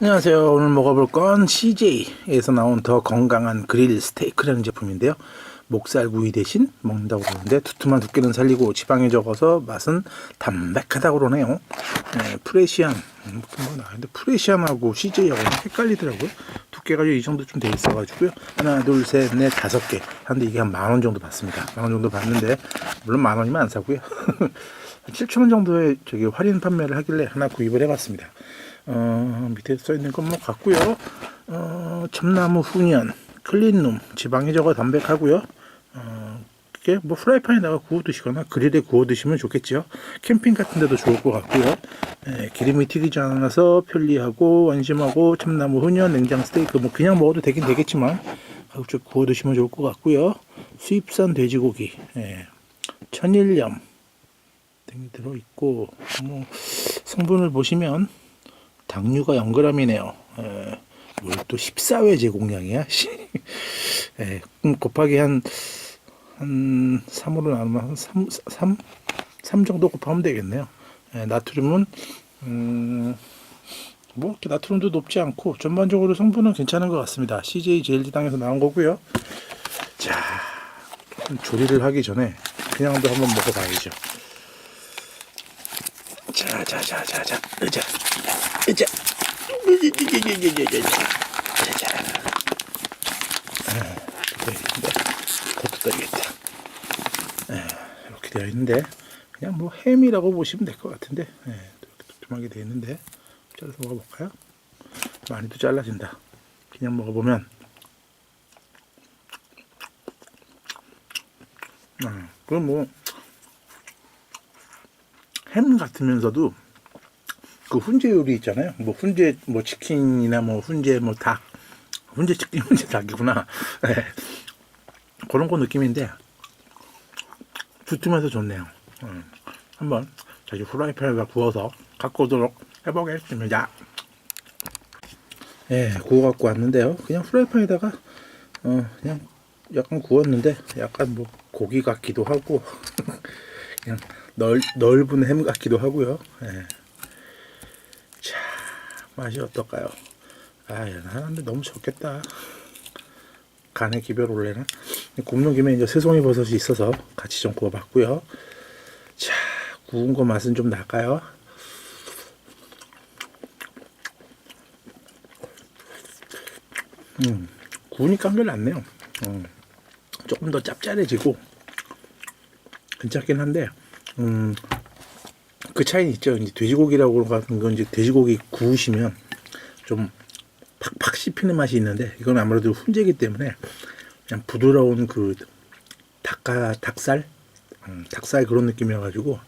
안녕하세요. 오늘 먹어볼 건 CJ에서 나온 더 건강한 그릴 스테이크라는 제품인데요. 목살구이 대신 먹는다고 그러는데 두툼한 두께는 살리고 지방이 적어서 맛은 담백하다고 그러네요. 네, 프레시안 음, 뭐 나는데 프레시안하고 CJ하고 헷갈리더라고요. 두께가 이 정도쯤 돼 있어가지고요. 하나, 둘, 셋, 넷, 다섯 개. 하는데 이게 한 만 원 정도 받습니다. 만 원 정도 받는데 물론 만 원이면 안 사고요. 7천 원 정도의 저기 할인 판매를 하길래 하나 구입을 해봤습니다. 어, 밑에 써 있는 건뭐 같고요. 어, 참나무 훈연, 클린룸, 적어 담백하고요. 어, 그게 뭐 프라이팬에다가 구워 드시거나 그릴에 구워 드시면 좋겠죠. 캠핑 같은 데도 좋을 것 같고요. 예, 기름이 튀기지 않아서 편리하고 안심하고 참나무 훈연, 냉장 스테이크 뭐 그냥 먹어도 되긴 되겠지만 가급적 구워 드시면 좋을 것 같고요. 수입산 돼지고기, 예, 천일염 등이 들어 있고 뭐 성분을 보시면 당류가 0g이네요. 에, 뭘또 14회 제공량이야? 씨. 에, 그럼 곱하기 한, 한 3으로 나누면 한 3, 3, 3 정도 곱하면 되겠네요. 에, 나트륨은, 음, 뭐, 이렇게 나트륨도 높지 않고, 전반적으로 성분은 괜찮은 것 같습니다. CJ 제일지당에서 나온 거고요. 자, 조리를 하기 전에 그냥도 한번 먹어봐야죠. 자, 자, 자, 자, 자, 의자, 의자, 자, 자. 되어있는데 그것도 떠야겠다. 이렇게 되어 있는데 그냥 뭐 햄이라고 보시면 될 것 같은데 예, 이렇게 두툼하게 되어 있는데 잘라서 먹어볼까요? 많이도 잘라진다. 그냥 먹어보면 음, 그럼 뭐 햄 같으면서도 그 훈제 요리 있잖아요. 뭐 훈제 뭐 치킨이나 뭐 훈제 뭐 닭, 훈제 치킨 훈제 닭이구나. 네. 그런 거 느낌인데 두툼해서 좋네요. 음, 한번 자기 후라이팬에다 구워서 갖고 오도록 해보겠습니다. 예, 구워 갖고 왔는데요. 그냥 후라이팬에다가 어 그냥 약간 구웠는데 약간 뭐 고기 같기도 하고 그냥 넓, 넓은 햄 같기도 하고요. 예. 자, 맛이 어떨까요? 아, 하는데 너무 적겠다. 간에 기별 올래나? 굽는 김에 이제 새송이 버섯이 있어서 같이 좀 구워봤고요. 자, 구운 거 맛은 좀 날까요? 음, 구우니까 한결 낫네요. 음, 조금 더 짭짤해지고 괜찮긴 한데 음, 그 차이는 있죠. 이제 돼지고기라고 하는 건 이제 돼지고기 구우시면 좀 팍팍 씹히는 맛이 있는데 이건 아무래도 훈제이기 때문에 그냥 부드러운 그 닭가 닭살 음, 닭살 그런 느낌이어가지고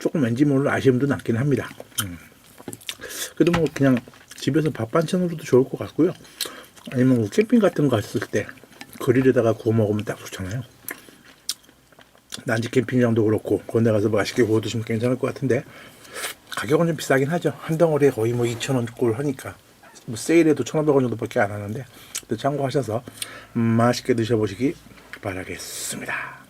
조금 왠지 모를 아쉬움도 남긴 합니다. 음. 그래도 뭐 그냥 집에서 밥 반찬으로도 좋을 것 같고요. 아니면 뭐 캠핑 같은 거 갔을 때 그릴에다가 구워 먹으면 딱 좋잖아요. 난지 캠핑장도 그렇고 그런 데 가서 맛있게 구워 드시면 괜찮을 것 같은데 가격은 좀 비싸긴 하죠. 한 덩어리에 거의 뭐 2,000원 꼴 하니까 뭐 세일해도 1,500원 정도밖에 안 하는데 참고하셔서 음, 맛있게 드셔보시기 바라겠습니다